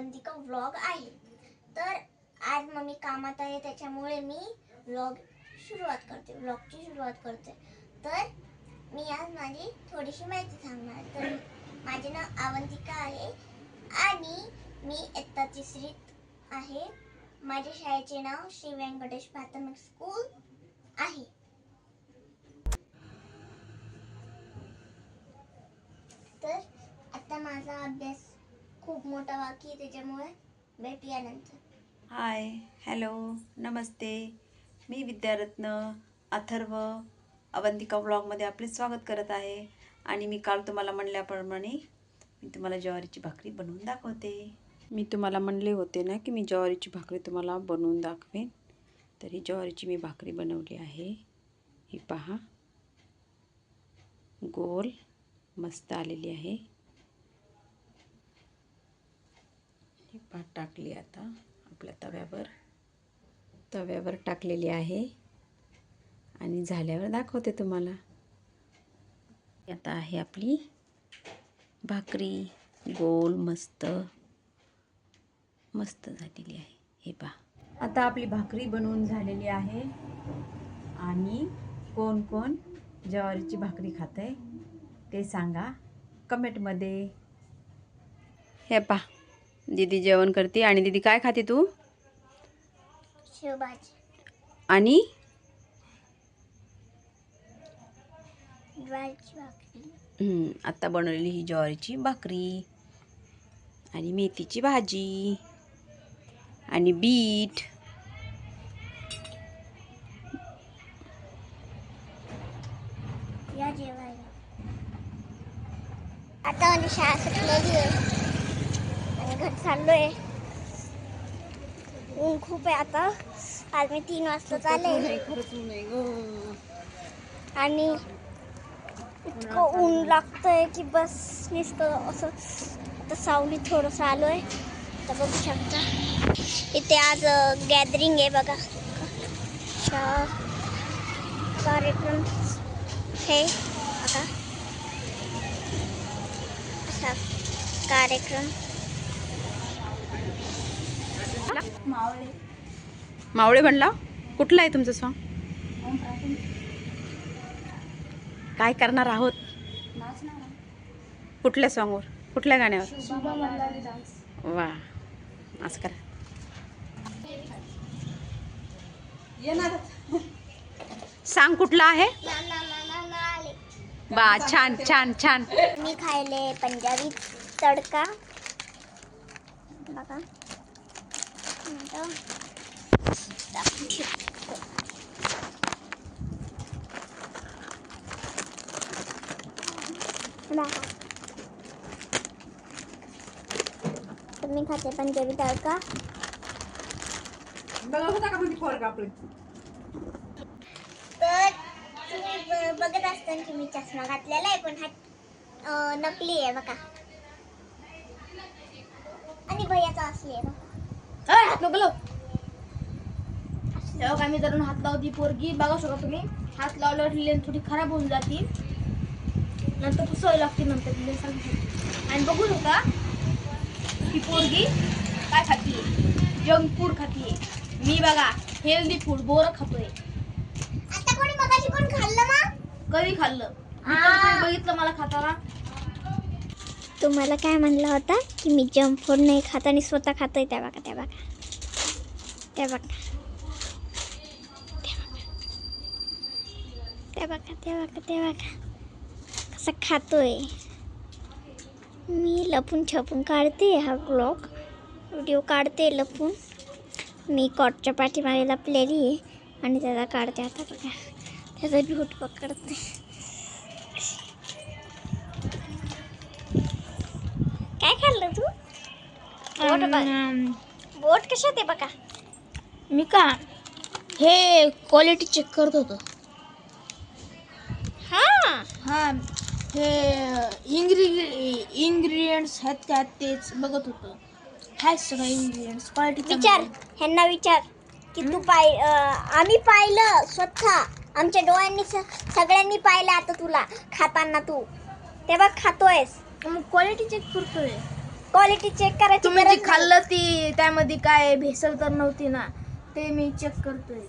Avantika vlog आहे तर आज मम्मी कामात आहे त्याच्यामुळे मी व्लॉग सुरुवात करते व्लॉगची सुरुवात करते. तर मी आज माझी थोडीशी माहिती सांगणार. तर माझे नाव अवंतिका आहे आणि मी इयत्ता तिसरीत आहे. माझ्या शाळेचे नाव श्री व्यंकटेश प्राथमिक स्कूल आहे. तर आता माझा अभ्यास खूप मोठा बाकी आहे त्याच्यामुळे भेटूया नंतर. हाय हॅलो नमस्ते. मी विद्यारत्न अथर्व अवंतिका व्लॉगमध्ये आपले स्वागत करत आहे. आणि मी काल तुम्हाला म्हणल्याप्रमाणे मी तुम्हाला ज्वारीची भाकरी बनवून दाखवते. मी तुम्हाला म्हणले होते ना की मी ज्वारीची भाकरी तुम्हाला बनवून दाखवेन. तर ही ज्वारीची मी भाकरी बनवली आहे. ही पहा. गोल मस्त आलेली आहे ही भात टाकली आता आपल्या तव्यावर. तव्यावर टाकलेली आहे. आणि झाल्यावर दाखवते तुम्हाला. आता आहे आपली भाकरी. गोल मस्त. मस्त झालेली आहे. हे पहा. आता आपली भाकरी बनवून झालेली आहे. आणि कोण कोण ज्वारीची भाकरी खात आहे ते सांगा कमेंटमध्ये. हे पहा. दीदी जेवण करते. आणि दीदी काय खाते तू? शिवभाजी. आणि? ज्वारीची भाकरी. हम्म, आता बनवलेली ही ज्वारीची भाकरी. आणि मेथीची भाजी. आणि बीट. आता माझी शाळा सुटलेली आहे. घर चाललोय. ऊन खूप आहे आता. आज मी तीन वाजता चालले. आणि इतकं ऊन लागतंय की बस नुसतं असं आता सावली थोडंसं आलो आहे तर बघू शकता. इथे आज गॅदरिंग आहे बघा. कार्यक्रम हे बघा. असा कार्यक्रम. मावळे. म्हणला? कुठला आहे तुमचं सॉंग काय करणार आहोत? कुठल्या सॉंगवर कुठल्या गाण्यावर? वा. असं करा. सांग कुठला आहे? बा छान छान छान. मी खायले पंजाबी तडका. बघा. आता टाकून ठेवतो. बघा. तर खाते पंजाबी तडका तर तुम्ही ब- बघत असताना की मी चष्मा घातलेला आहे पण हा नकली आहे बघा आणि भैयाचा असली आहे बघा तेव्हा काय मी धरून हात लावती पोरगी. बघा शकता तुम्ही. हात लावल्यावर लेन थोडी खराब होऊन जाते. नंतर पुसावी लागते नंतर लेन सांगते आणि बघू शकता ही पोरगी काय खातीये जंक फूड खातीये मी बघा हेल्दी फूड बोरं खातोय. आता कोणी मगाशी कोण खाल्लं मग? कधी खाल्लं? बघितलं मला खाताना? तुम्हाला काय म्हणलं होता की मी जंक फूड नाही खात आणि स्वतः खातोय त्या बघा त्या बघा. त्या बघा. त्या बघा. त्या बघा त्या बघा कसं खातोय. मी लपून छपून काढते हा ब्लॉग व्हिडिओ काढते लपून. मी कॉटच्या पाठीमागे लपलेली आहे आणि त्याला काढते आता बघा. त्याचा झूट पकडते. बोट बोट कशात आहे बघा. मी का? हे क्वालिटी चेक करत होतो. हा. हा हे इंग्री इंग्रेडियंट्स आहेत त्यात तेच बघत होतो. काय सगळं इंग्रेडियंट्स क्वालिटी विचार ह्यांना विचार की तू पाय आम्ही पाहिलं स्वतः आमच्या डोळ्यांनी सगळ्यांनी पाहिलं आता तुला खाताना तू. तेव्हा खातोयस. मग क्वालिटी चेक करतोय. क्वालिटी चेक करायची तुम्ही जी. खाल्लं ती त्यामध्ये काय भेसळ तर नव्हती ना ते मी चेक करतोय.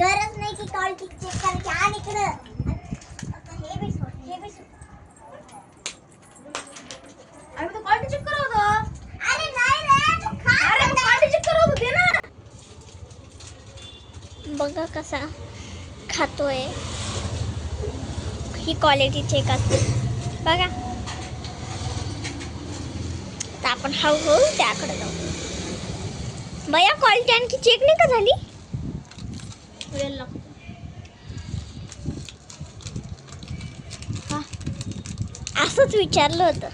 गरज नाही की क्वालिटी चेक करायची. आणि इकडं आता हे बी सोड हे बी सोड आम्ही तर क्वालिटी चेक करत होतो? अरे नाही रे तू खा अरे क्वालिटी चेक करत होते ना. बघा कसा खातोय. ही क्वालिटी चेक असते. बघा. तर आपण हळूहळू त्याकडे जाऊ. बया क्वालिटी आणखी चेक नाही का झाली? वेळ लागतो. हा. असंच विचारलं होतं.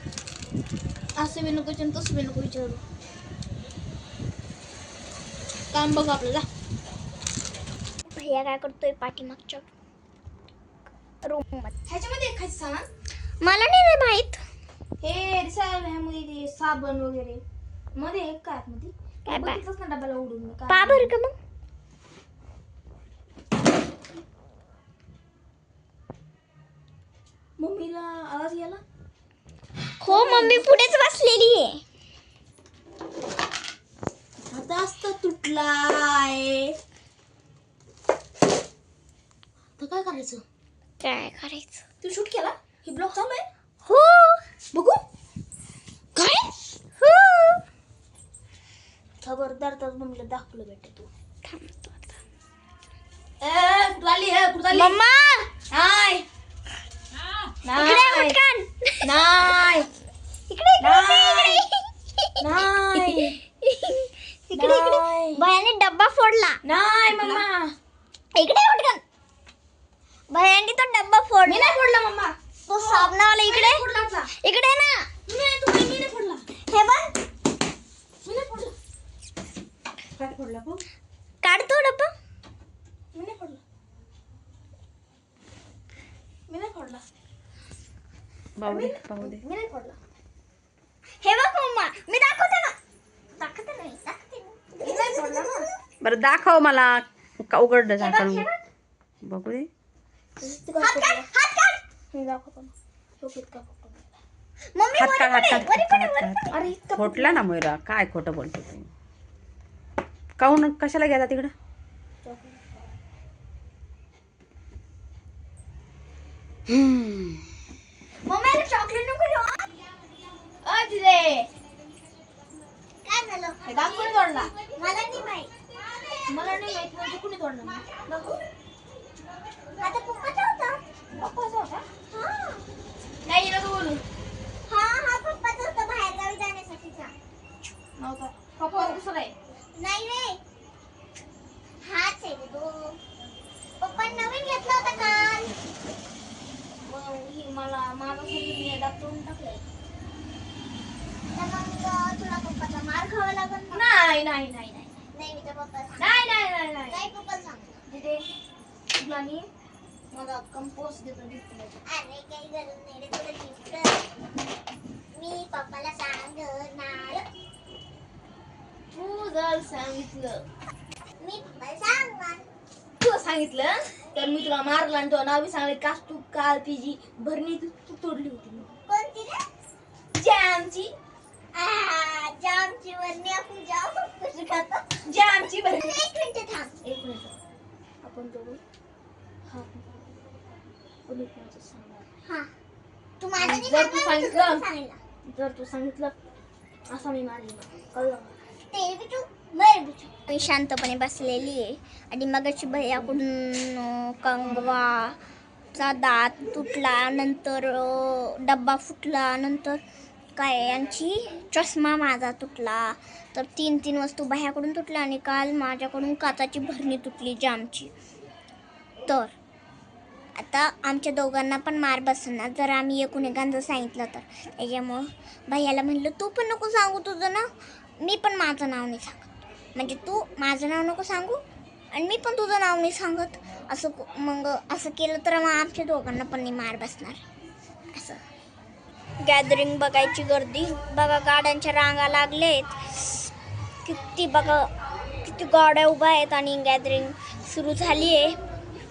असं बी नको विचारू तसं बी नको विचारू. काम बघ आपल्याला. भैया काय करतोय पाठीमागच्या रूममध्ये? ह्याच्यामध्ये खायचं सामान? मला नाही रे माहीत. हे ह्यामध्ये ते साबण वगैरे मध्ये एक काय मध्ये काय बा- बघितलंच ना डब्याला उडून? पा बरं का मग. मम्मीला आवाज गेला हो मम्मी पुढेच बसलेली आहे. आता असतं तुटलाय. तर काय करायचं? काय करायचं? तू शूट केला? हे ब्लॉग चालू आहे हो. बघू. काय? हो. खबरदार तर मम्मीला दाखवलं भेटे तू. थांबतो आता. आली? मम्मा! इकडे नाही इकडे नाही. इकडे. इकडे भयाने डब्बा फोडला. नाही मम्मा. इकडे पटकन. भयाने तो डब्बा फोडला. नाही फोडला मम्मा. तो साबणावाला इकडे. फोडला होता. इकडे ना. हे बघ. काढतो डब्बा. हे बघ मम्मा मी दाखवते ना. दाखवते नाही बरं दाखव मला. का उघड बघ, झाकण. बघ. बघू दे. काढ हात काढ. मी दाखवतो ना तो इतका फोडला मम्मी हात वरी काढ हात पडेल, काढ वरी हात पडेल, काढ, वरी हात काढ. अरे इतका खोटला ना मोयरा. काय खोटं बोलतो तू? काहून कशाला गेला तिकडं? हम्म. मम्मी चॉकलेट नको देऊ? अ तिथे काय झालं? हे दात कोणी तोडला. मला नाही माहीत. मला नाही माहीत म्हणजे कुणी तोडला मग? बघू आता पप्पाचा होता. पप्पाचा होता? नाही नको बोलू. हा हा पप्पाचा होता बाहेर गावी जाण्यासाठीचा नव्हता. पप्पा दुसरा आहे. नाही रे. हाच आहे तो. पप्पा नवीन घेतला होता काल. मग ही मला माझा तोडून टाकलाय. तर मग तुला पप्पाचा मार खावा लागल ना. नाही नाही नाही नाही. नाही मी तर पप्पा नाही नाही नाही नाही. नाही पप्पा सांग तिथे तुला मी माझा कंपोस्ट देतो अरे काही गरज नाही रे तुला गिफ्ट मी पप्पाला सांगणार. तू जर सांगितलं. मी पप्पाला सांगणार. तू सांगितलं तर मी तुला मारला आणि तुला नाव सांगले कास तू काल तिची भरणी तू तू तोडली होती. कोणती रे? जॅमची जामची वरणी आपण खातो? जॅमची भरणी एक मिनिट थांब. एक मिनिट. आपण दोघं कोणी कोणाचं सांगणार हा. तू माझं नाही जर तू सांगितलं. जर तू सांगितलं असा मी मारली कळलं. ते बर मी शांतपणे बसलेली आहे. आणि मगाची भैयाकडून अं, कंगवाचा दात तुटला नंतर अं, डब्बा फुटला नंतर काय यांची चष्मा माझा तुटला. तर तीन तीन वस्तू भैयाकडून तुटल्या आणि काल माझ्याकडून काचाची भरणी तुटली जामची. तर आता आमच्या दोघांना पण मार बसणार. जर आम्ही एकूण एकांचं सांगितलं तर. त्याच्यामुळं भैयाला म्हणलं तू पण नको सांगू तुझं नाव. मी पण माझं नाव नाही सांगत. म्हणजे तू माझं नाव नको सांगू आणि मी पण तुझं नाव नाही सांगत. असं मग असं केलं तर मग आमच्या दोघांना पण नाही मार बसणार. असं. गॅदरिंग बघायची गर्दी. बघा गाड्यांच्या रांगा लागलेत. किती बघा किती गाड्या उभ्या आहेत आणि गॅदरिंग सुरू झाली आहे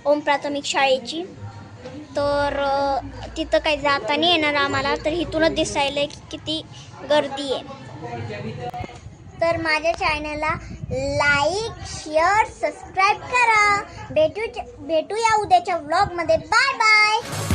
ओम प्राथमिक शाळेची. तर तिथं काही जाता नाही येणार आम्हाला तर इथूनच दिसायला की किती गर्दी आहे. तर माझ्या चॅनलला लाईक शेअर सबस्क्राईब करा. भेटू भेटूया उद्याच्या व्लॉगमध्ये बाय बाय